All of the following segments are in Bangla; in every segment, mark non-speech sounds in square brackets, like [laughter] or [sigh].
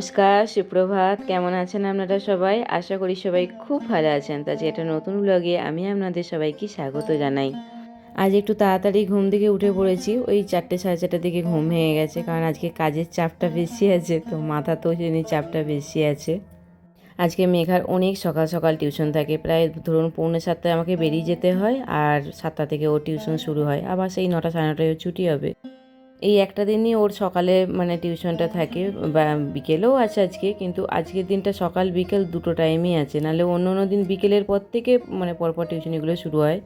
নমস্কার, সুপ্রভাত। কেমন আছেন আপনারা সবাই? আশা করি সবাই খুব ভালো আছেন। তা যে একটা নতুন ব্লগে আমি আপনাদের সবাইকে স্বাগত জানাই। আজ একটু তাড়াতাড়ি ঘুম থেকে উঠে পড়েছি। ওই চারটে সাড়ে চারটার দিকে ঘুম ভেঙে গেছে। কারণ আজকে কাজের চাপটা বেশি আছে, তো মাথা তো সেদিন চাপটা বেশি আছে। আজকে মেঘার অনেক সকাল সকাল টিউশন থাকে। প্রায় ধরুন পৌনে সাতটায় আমাকে বেরিয়ে যেতে হয়, আর সাতটা থেকে ও টিউশন শুরু হয়। আবার সেই নটা সাড়ে নটায় ছুটি হবে। এই একটা দিনই ওর সকালে মানে টিউশনটা থাকে, বা বিকেলেও আছে আজকে, কিন্তু আজকের দিনটা সকাল বিকেল দুটো টাইমই আছে। নাহলে অন্য অন্য দিন বিকেলের পর থেকে মানে পরপর টিউশনিগুলো শুরু হয়।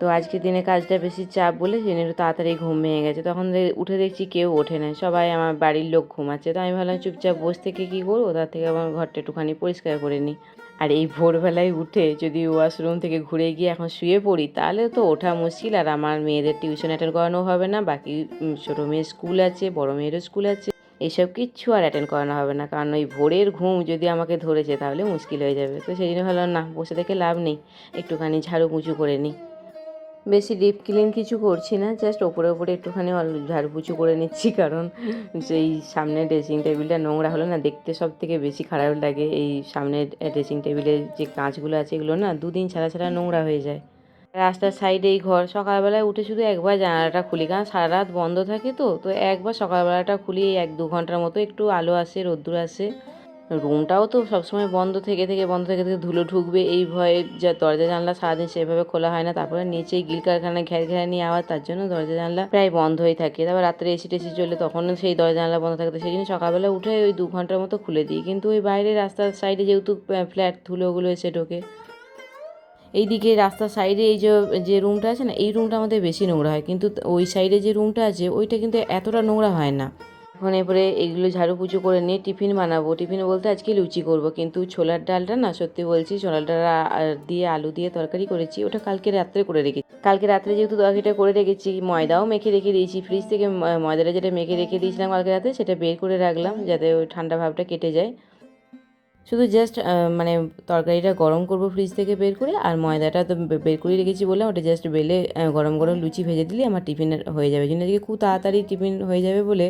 তো আজকের দিনে কাজটা বেশি চাপ বলে সেদিন তাড়াতাড়ি ঘুম ভেঙে গেছে। তখন উঠে দেখছি কেউ ওঠে না। সবাই আমার বাড়ির লোক ঘুমাচ্ছে। তো আমি ভাবলাম চুপচাপ বসে থেকে কী করব? তার থেকে আমার ঘরটা একটুখানি পরিষ্কার করে নিই। আর এই ভোরবেলায় উঠে যদি ওয়াশরুম থেকে ঘুরে গিয়ে এখন শুয়ে পড়ি, তাহলে তো ওঠা মুশকিল। আর আমার মেয়েদের টিউশন অ্যাটেন্ড করানো হবে না, বাকি ছোটো মেয়ের স্কুল আছে, বড় মেয়েরও স্কুল আছে। এইসব কিচ্ছু আর অ্যাটেন্ড করানো হবে না, কারণ ওই ভোরের ঘুম যদি আমাকে ধরেছে, তাহলে মুশকিল হয়ে যাবে। তো সেই জন্য ভাবলাম, না, বসে থেকে লাভ নেই। একটুখানি ঝাড়ু মুচু করে নিই। বেশি ডিপ ক্লিন কিছু করছি না জাস্ট ওপরে ওপরে একটুখানি ঝাড়পুছু করে নিচ্ছি, [laughs] কারণ সেই সামনে ড্রেসিং টেবিলটা নোংরা হলো না দেখতে সব থেকে বেশি খারাপ লাগে। এই সামনের ড্রেসিং টেবিলের যে কাঁচগুলো আছে এগুলো না দুদিন ছাড়া ছাড়া নোংরা হয়ে যায়। রাস্তার সাইডে এই ঘর, সকালবেলায় উঠে শুধু একবার জানালাটা খুলি, কারণ সারা রাত বন্ধ থাকে তো তো একবার সকালবেলাটা খুলি এক দু ঘণ্টার মতো একটু আলো আসে, রোদ্দুর আসে। রুমটাও তো সবসময় বন্ধ থেকে থেকে, বন্ধ থেকে থেকে ধুলো ঢুকবে, এই ভয়ে যা দরজা জানলা সারাদিন সেভাবে খোলা হয় না, তারপরে নিচে গিল কারখানা ঘের ঘেরা নিয়ে আওয়াজ, তার জন্য দরজা জানলা প্রায় বন্ধই থাকে। তারপর রাত্রে এসি টেসি চললে তখনও সেই দরজা জানলা বন্ধ থাকতো সেই জন্য সকালবেলা উঠে ওই দু ঘণ্টার মতো খুলে দিই। কিন্তু ওই বাইরে রাস্তার সাইডে যেহেতু ফ্ল্যাট, ধুলোগুলো এসে ঢোকে। এইদিকে রাস্তার সাইডে এই যে যে রুমটা আছে না, এই রুমটা আমাদের বেশি নোংরা হয়। কিন্তু ওই সাইডে যে রুমটা আছে, ওইটা কিন্তু এতটা নোংরা হয় না। এখন এরপরে এগুলো ঝাড়ু পুজো করে নিয়ে টিফিন বানাবো। টিফিন বলতে আজকে লুচি করব, কিন্তু ছোলার ডালটা না সত্যি বলছি, ছোলার ডাল দিয়ে আলু দিয়ে তরকারি করেছি, ওটা কালকে রাত্রে করে রেখেছি। কালকে রাত্রে যেহেতু তরকারিটা করে রেখেছি, ময়দাও মেখে রেখে দিয়েছি, ফ্রিজ থেকে ময়দাটা যেটা মেখে রেখে দিয়েছিলাম কালকে রাতে, সেটা বের করে রাখলাম, যাতে ওই ঠান্ডা ভাবটা কেটে যায়। শুধু জাস্ট মানে তরকারিটা গরম করব ফ্রিজ থেকে বের করে, আর ময়দাটা তো বের করে রেখেছি বলে ওটা জাস্ট বেলে গরম গরম লুচি ভেজে দিলে আমার টিফিন হয়ে যাবে। জন্য আজকে খুব তাড়াতাড়ি টিফিন হয়ে যাবে বলে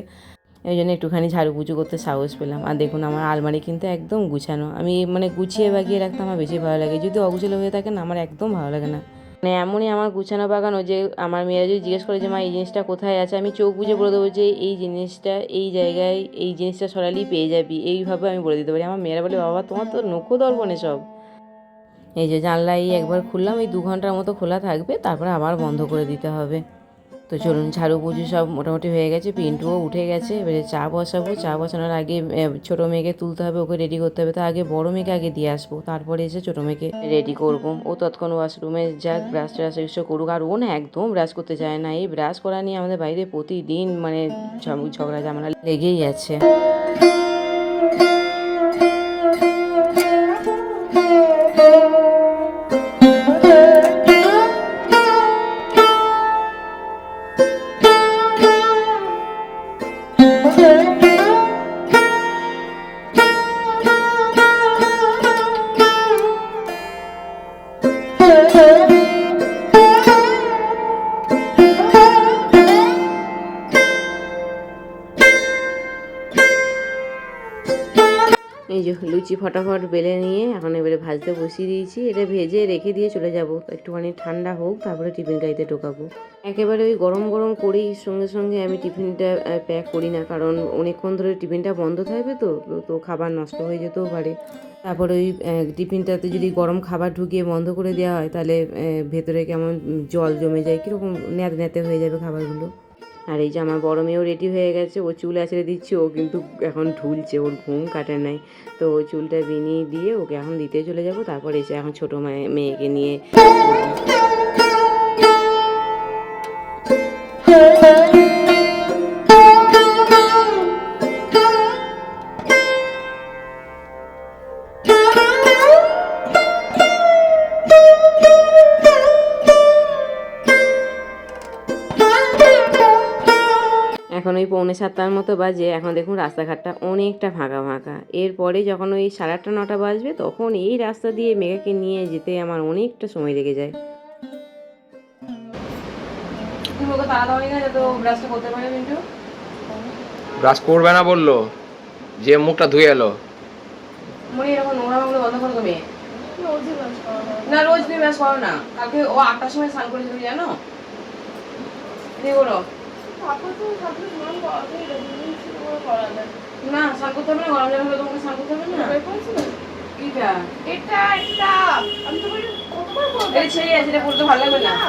এই জন্য একটুখানি ঝাড়ু পুজো করতে সাহস পেলাম। আর দেখুন, আমার আলমারি কিন্তু একদম গুছানো। আমি মানে গুছিয়ে বাগিয়ে রাখতে আমার বেশি ভালো লাগে। যদি অগুছালো হয়ে থাকে না, আমার একদম ভালো লাগে না। মানে এমনই আমার গুছানো বাগানো যে আমার মেয়েরা যদি জিজ্ঞেস করে যে, মা, এই জিনিসটা কোথায় আছে? আমি চোখ বুঝে বলে দেবো যে, এই জিনিসটা এই জায়গায়, এই জিনিসটা সরালেই পেয়ে যাবি। এইভাবে আমি বলে দিতে পারি। আমার মেয়েরা বলে, বাবা, তোমার তো নখো দর্পণে সব। এই যে জানলা এই একবার খুললাম, এই দু ঘণ্টার মতো খোলা থাকবে। তারপরে আবার বন্ধ করে দিতে হবে। তো চলুন ঝাড়ু পুজো সব মোটামুটি হয়ে গেছে পিন্টুও উঠে গেছে এবারে চা বসাবো চা বসানোর আগে ছোটো মেয়েকে তুলতে হবে ওকে রেডি করতে হবে তো আগে বড় মেয়েকে আগে দিয়ে আসব তারপরে এসে ছোটো মেয়েকে রেডি করব। ও তৎক্ষণ ওয়াশরুমে যাক ব্রাশ ট্রাশ এসব করুক আর ও না একদম ব্রাশ করতে চায় না এই ব্রাশ করা নিয়ে আমাদের বাড়িতে প্রতিদিন মানে ঝগ- ঝগড়া ঝামেলা লেগেই আছে। এই যে লুচি ফটাফট বেলে নিয়ে এখন এবারে ভাজতে বসিয়ে দিয়েছি। এটা ভেজে রেখে দিয়ে চলে যাব। একটুখানি ঠান্ডা হোক, তারপরে টিফিন গাড়িতে ঢোকাবো। একেবারে ওই গরম গরম করেই সঙ্গে সঙ্গে আমি টিফিনটা প্যাক করি না। কারণ অনেকক্ষণ ধরে টিফিনটা বন্ধ থাকবে তো, তো- খাবার নষ্ট হয়ে যেতেও পারে। তারপরে ওই টিফিনটাতে যদি গরম খাবার ঢুকিয়ে বন্ধ করে দেওয়া হয়, তাহলে ভেতরে কেমন জল জমে যায়, কীরকম ন্যাত ন্যাতে হয়ে যাবে খাবারগুলো। আর এই যে আমার বড় মেয়েও রেডি হয়ে গেছে। ও চুল আছে দিচ্ছে, ও কিন্তু এখন ঢুলছে, ওর ঘুম কাটে নাই। তো ও চুলটা বিনিয়ে দিয়ে ওকে এখন দিতে চলে যাব। তারপর এসে এখন ছোটো মেয়ে- মেয়েকে নিয়ে এখন ওই পৌনে সাতটার মতো বাজে এখন দেখুন রাস্তাঘাটটা অনেকটা ফাঁকা ফাঁকা। এরপরে যখন ওই সাড়ে আটটা নটা বাজবে তখন এই রাস্তা দিয়ে মেঘাকে নিয়ে যেতে আমার অনেকটা সময় লেগে যায়। ব্রাশ করবে না বলল যে মুখটা ধুয়ে এলো। মনে এরকম নোংরা বন্ধ করো। না রোজ তুমি ব্যাস করো না। কালকে ও আটটার সময় স্নান করেছে জানো? করো। তারপর তো সাথে স্নান করাতেই হবে, দুদিন ছিল করে করা যায়। না স্নান করতে হবে না গরম জল হলে তোমাকে স্নান করতে হবে না কিটা এটা এটা আমি তোমাকে কতবার বলব এটা ছেড়ে আছে এটা পড়তে ভালো লাগবে না। না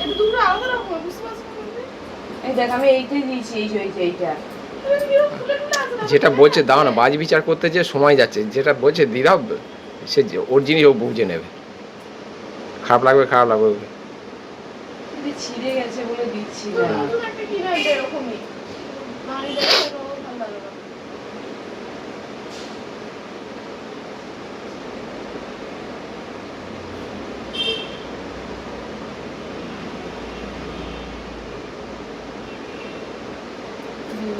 এটা দুটো আলাদা রকম বুঝতে পারছ এই দেখ আমি এইটাই দিয়েছি এই যে এইটা। তুমি কীরকম খুলে খুলে আছে না? যেটা বলছে দাও না বাজ বিচার করতে যে সময় যাচ্ছে যেটা বলছে দিদাও সে ওর জিনিস ও বুঝে নেবে। খারাপ লাগবে খারাপ লাগবে। এটা ছিঁড়ে গেছে বলে দিচ্ছি তো না নতুন একটা কিনে আনবে এরকমই। না, এটা দেখে তো ভালো লাগে না। দিব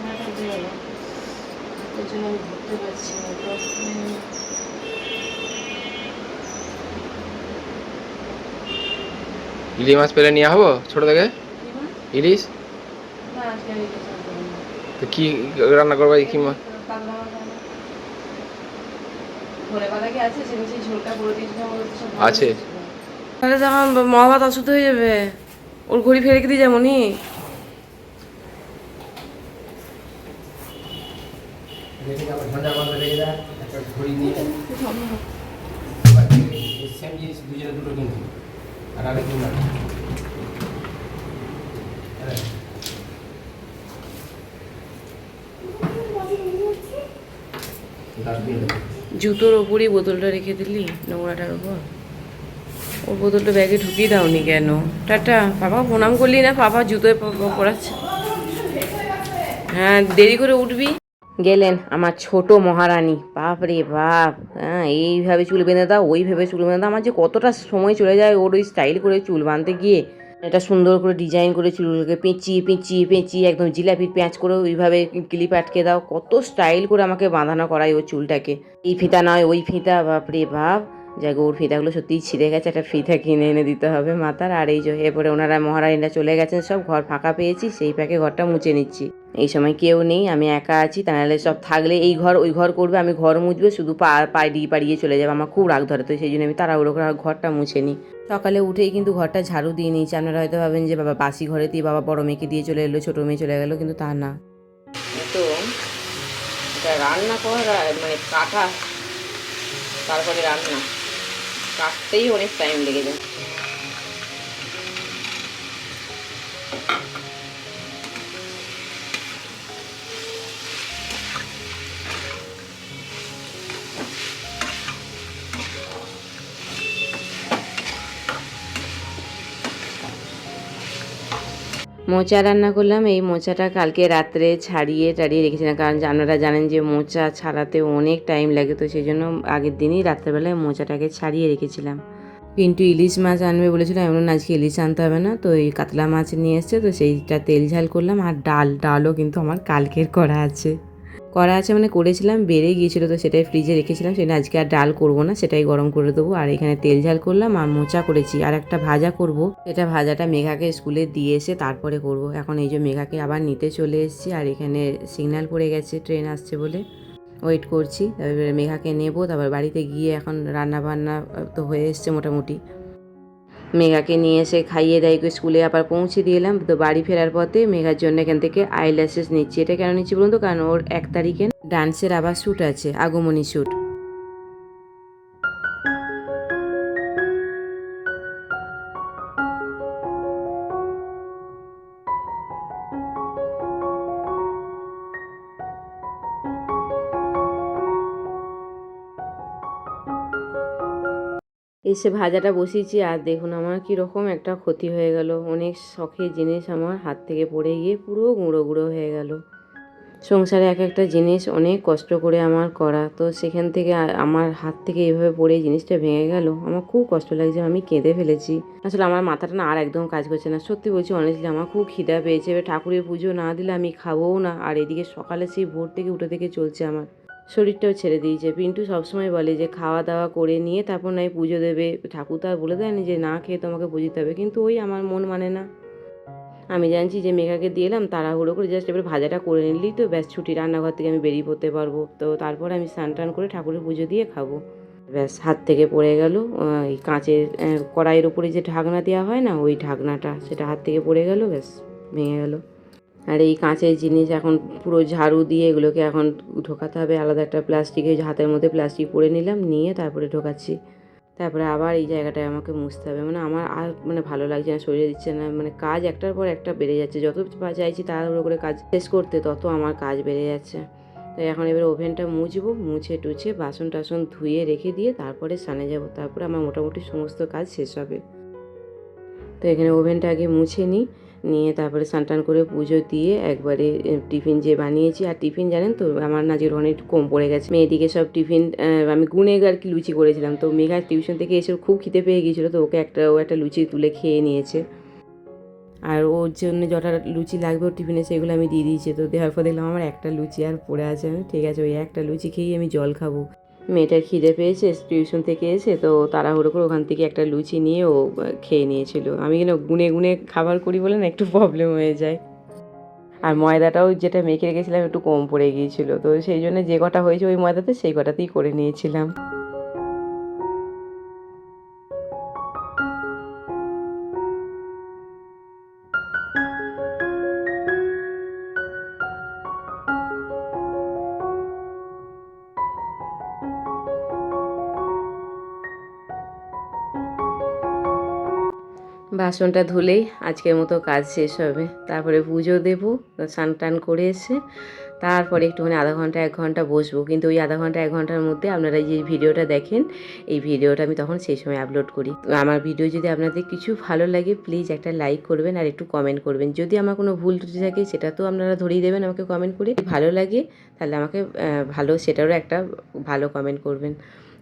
মাথা দিয়ে দেবো এর জন্য আমি ঘুরতে পারছি না তো উম, ইলি মাছ পেলে নিয়ে হব ছোট থেকে? ইলিশ। তো কি রান্না করব কি মাছ আছে। তাহলে তখন মহাভাত অসুস্থ হয়ে যাবে। ওর ঘড়ি ফেলে রেখে দিয়ে যেমনই জুতোর ওপরই বোতলটা রেখে দিলি নোংরাটার ওপর। ওর বোতলটা ব্যাগে ঢুকিয়ে দাওনি কেন? টাটা। বাবা, প্রণাম করলি না? বাবা জুতোয় পড়াচ্ছে হ্যাঁ দেরি করে উঠবি। গেলেন আমার ছোট মহারানী। বাপ রে বাপ হ্যাঁ এইভাবে চুল বেঁধে দাও, ওইভাবে চুল বেঁধে দাও। আমার যে কতটা সময় চলে যায় ওর ওই স্টাইল করে চুল বাঁধতে গিয়ে। এটা সুন্দর করে ডিজাইন করে চুলগুলোকে পেঁচিয়ে পেঁচিয়ে পেঁচিয়ে একদম জিলাপির প্যাঁচ করে ওইভাবে ক্লিপ আটকে দাও। কত স্টাইল করে আমাকে বাঁধানো করায় ওই চুলটাকে। এই ফিতা নয়, ওই ফিতা বাপরে বাপ। যাই ওর ফিতাগুলো সত্যিই ছিঁড়ে গেছে, একটা ফিতা কিনে এনে দিতে হবে মাথার আর এই যে, এরপরে ওনারা মহারানীরা চলে গেছেন, সব ঘর ফাঁকা পেয়েছি, সেই প্যাকে ঘরটা মুছে নিচ্ছি। এই সময় কেউ নেই, আমি একা আছি, তা নাহলে সব থাকলে এই ঘর, ওই ঘর করবে, আমি ঘর মুছবে, শুধু পা পাড়িয়ে পাড়িয়ে চলে যাবে, আমার খুব রাগ ধরে তো, সেই জন্য আমি তাড়াহুড়ো করে ঘরটা মুছে নিই সকালে উঠেই কিন্তু ঘরটা ঝাড়ু দিয়ে নিয়েছি, আপনারা হয়তো ভাবেন যে, বাবা বাসি ঘরে দিয়ে বাবা বড় মেয়েকে দিয়ে চলে এলো, ছোটো মেয়ে চলে গেলো, কিন্তু তা না। তো রান্না করা মানে কাটা, তারপরে রান্না। কাটতেই অনেক টাইম লেগে যায়। মোচা রান্না করলাম। এই মোচাটা কালকে রাত্রে ছাড়িয়ে টাড়িয়ে রেখেছিলাম। কারণ আপনারা জানেন যে মোচা ছাড়াতে অনেক টাইম লাগে, তো সেই জন্য আগের দিনই রাত্রেবেলায় মোচাটাকে ছাড়িয়ে রেখেছিলাম। কিন্তু ইলিশ মাছ আনবে বলেছিল এমন আজকে ইলিশ আনতে হবে না। তো এই কাতলা মাছ নিয়ে এসছে, তো সেইটা তেল ঝাল করলাম। আর ডাল, ডালও কিন্তু আমার কালকের করা আছে। করা আছে মানে করেছিলাম, বেড়ে গিয়েছিল তো সেটাই ফ্রিজে রেখেছিলাম সেটা আজকে আর ডাল করব না, সেটাই গরম করে দেবো। আর এখানে তেল ঝাল করলাম আর মোচা করেছি, আর একটা ভাজা করব। সেটা ভাজাটা মেঘাকে স্কুলে দিয়ে এসে তারপরে করব। এখন এই যে মেঘাকে আবার নিতে চলে এসেছি, আর এখানে সিগন্যাল পড়ে গেছে ট্রেন আসছে বলে। ওয়েট করছি, তারপরে মেঘাকে নেব, তারপর বাড়িতে গিয়ে এখন রান্না বান্না তো হয়ে এসছে মোটামুটি। মেঘাকে নিয়ে এসে খাইয়ে দেয় স্কুলে আবার পৌঁছে দিয়ে এলাম। তো বাড়ি ফেরার পথে মেঘার জন্য এখান থেকে আইল্যাশেস নিচ্ছি। এটা কেন নিচ্ছি বলুন তো? কারণ ওর এক তারিখে ডান্সের আবার শ্যুট আছে, আগমনী শ্যুট। এসে ভাজাটা বসিয়েছি আর দেখুন আমার কীরকম একটা ক্ষতি হয়ে গেল। অনেক শখের জিনিস আমার হাত থেকে পড়ে গিয়ে পুরো গুঁড়ো গুঁড়ো হয়ে গেল। সংসারে এক একটা জিনিস অনেক কষ্ট করে আমার করা। তো সেখান থেকে আমার হাত থেকে এইভাবে পড়ে জিনিসটা ভেঙে গেল। আমার খুব কষ্ট লাগছে, আমি কেঁদে ফেলেছি। আসলে আমার মাথাটা না আর একদম কাজ করছে না। সত্যি বলছি অনেস্টলি আমার খুব খিদা পেয়েছে। এবার ঠাকুরের পুজো না দিলে আমি খাবোও না। আর এদিকে সকালে সেই ভোর থেকে উঠে থেকে চলছে আমার। শরীরটাও ছেড়ে দিয়েছে পিন্টু সবসময় বলে যে, খাওয়া দাওয়া করে নিয়ে তারপর নয় পুজো দেবে। ঠাকুর তো আর বলে দেয়নি যে, না খেয়ে তোমাকে পুজোতে হবে। কিন্তু ওই আমার মন মানে না। আমি জানছি যে, মেঘাকে দিয়ে এলাম, তাড়াহুড়ো করে জাস্ট এবার ভাজাটা করে নিলেই তো ব্যাস ছুটি, রান্নাঘর থেকে আমি বেরিয়ে পড়তে পারব। তো তারপর আমি স্নান টান করে ঠাকুরের পুজো দিয়ে খাব। ব্যাস হাত থেকে পড়ে গেল এই কাঁচের কড়াইয়ের উপরে যে ঢাকনা দেওয়া হয় না, ওই ঢাকনাটা সেটা হাত থেকে পড়ে গেল, ব্যাস ভেঙে গেল। আর এই কাঁচের জিনিস এখন পুরো ঝাড়ু দিয়ে এগুলোকে এখন ঢোকাতে হবে। আলাদা একটা প্লাস্টিকে হাতের মধ্যে প্লাস্টিক পরে নিলাম, নিয়ে তারপরে ঢোকাচ্ছি। তারপরে আবার এই জায়গাটায় আমাকে মুছতে হবে। মানে আমার আর মানে ভালো লাগছে না, শরীরে দিচ্ছে না। মানে কাজ একটার পর একটা বেড়ে যাচ্ছে। যত চাইছি তাড়াহুড়ো করে কাজ শেষ করতে তত আমার কাজ বেড়ে যাচ্ছে। তাই এখন এবার ওভেনটা মুছবো, মুছে টুছে বাসন টাসন ধুয়ে রেখে দিয়ে তারপরে স্নানে যাব। তারপরে আমার মোটামুটি সমস্ত কাজ শেষ হবে। তো এখানে ওভেনটা আগে মুছে নিই। নিয়ে তারপরে স্নান করে পুজো দিয়ে একবারে টিফিন যে বানিয়েছি। আর টিফিন জানেন তো, আমার না যে অনেক কম পড়ে গেছে। মেয়েদিকে সব টিফিন আমি গুনে আর কি লুচি করেছিলাম। তো মেঘা টিউশন থেকে এসে খুব খিদে পেয়ে গিয়েছিল, তো ওকে একটা, ও একটা লুচি তুলে খেয়ে নিয়েছে। আর ওর জন্য যটা লুচি লাগবে, ওর টিফিনে সেগুলো আমি দিয়ে দিয়েছি। তো দেওয়ার পর দেখলাম আমার একটা লুচি আর পড়ে আছে। আমি ঠিক আছে, ওই একটা লুচি খেয়েই আমি জল খাব। মেয়েটার খিদে পেয়েছে টিউশন থেকে এসে তো তাড়াহুড়ো করে ওখান থেকে একটা লুচি নিয়ে ও খেয়ে নিয়েছিল। আমি কিন্তু গুনে গুনে খাবার করি বলে না, একটু প্রবলেম হয়ে যায়। আর ময়দাটাও যেটা মেখে রেখেছিলাম একটু কম পড়ে গিয়েছিল, তো সেই জন্য যে কটা হয়েছে ওই ময়দাতে সেই কটাতেই করে নিয়েছিলাম। বাসনটা ধুলেই আজকের মতো কাজ শেষ হবে। তারপরে পুজো দেবো, স্নান টান করে এসে তারপরে একটুখানি আধা ঘণ্টা, এক ঘণ্টা বসবো। কিন্তু ওই আধা ঘণ্টা, এক ঘণ্টার মধ্যে আপনারা যে ভিডিওটা দেখেন, এই ভিডিওটা আমি তখন সেই সময় আপলোড করি। আমার ভিডিও যদি আপনাদের কিছু ভালো লাগে প্লিজ একটা লাইক করবেন আর একটু কমেন্ট করবেন। যদি আমার কোনো ভুল ত্রুটি থাকে, সেটা তো আপনারা ধরিয়ে দেবেন আমাকে কমেন্ট করে। ভালো লাগে, তাহলে আমাকে ভালো, সেটারও একটা ভালো কমেন্ট করবেন।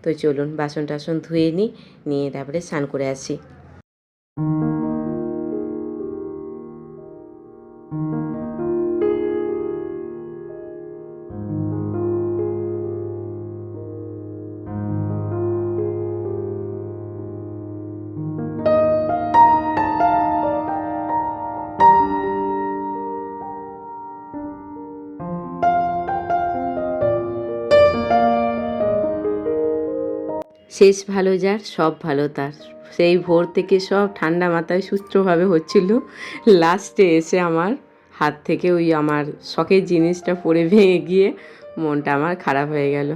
তো চলুন বাসন টাসন ধুয়ে নিই, নিয়ে তারপরে স্নান করে আসি। শেষ ভালো যার, সব ভালো তার। সেই ভোর থেকে সব ঠান্ডা মাথায় সুস্থভাবে হচ্ছিল। লাস্টে এসে আমার হাত থেকে ওই আমার শখের জিনিসটা পড়ে ভেঙে গিয়ে মনটা আমার খারাপ হয়ে গেল।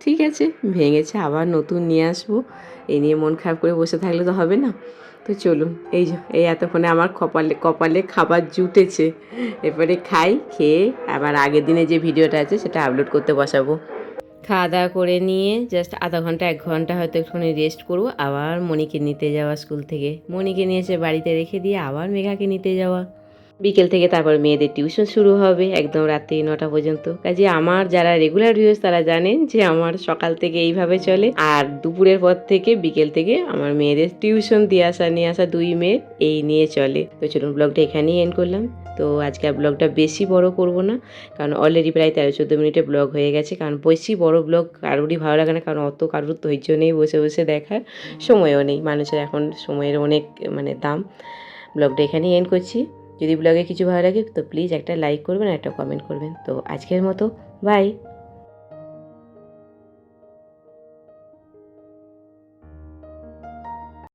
ঠিক আছে, ভেঙেছে, আবার নতুন নিয়ে আসব। এই নিয়ে মন খারাপ করে বসে থাকলে তো হবে না। তো চলুন, এই এই এতক্ষণে আমার কপালে কপালে খাবার জুটেছে। এবারে খাই, খেয়ে আবার আগের দিনে যে ভিডিওটা আছে, সেটা আপলোড করতে বসাবো। খাওয়া দাওয়া করে নিয়ে জাস্ট আধা ঘণ্টা, এক ঘণ্টা হয়তো একটুখানি রেস্ট করব। আবার মণিকে নিতে যাওয়া স্কুল থেকে। মণিকে নিয়ে এসে বাড়িতে রেখে দিয়ে আবার মেঘাকে নিতে যাওয়া। বিকেল থেকে তারপর মেয়েদের টিউশন শুরু হবে একদম রাত্রি নটা পর্যন্ত। কাজে আমার যারা রেগুলার ভিউয়ার্স তারা জানেন যে আমার সকাল থেকে এইভাবে চলে। আর দুপুরের পর থেকে বিকেল থেকে আমার মেয়েদের টিউশন দিয়ে আসা, নিয়ে আসা দুই মেয়ের এই নিয়ে চলে। তো চলুন ব্লগটা এখানেই এন্ড করলাম। তো আজকে আর ব্লগটা বেশি বড় করব না, কারণ অলরেডি প্রায় তেরো, চোদ্দ মিনিটে ব্লগ হয়ে গেছে। কারণ বেশি বড় ব্লগ কারোরই ভালো লাগে না, কারণ অত কারোর ধৈর্য নেই বসে বসে দেখার সময়ও নেই। মানুষের এখন সময়ের অনেক মানে দাম। ব্লগটা এখানেই এন্ড করছি। যদি ব্লগে কিছু ভালো লাগে, তো প্লিজ একটা লাইক করবেন একটা কমেন্ট করবেন। তো আজকের মতো বাই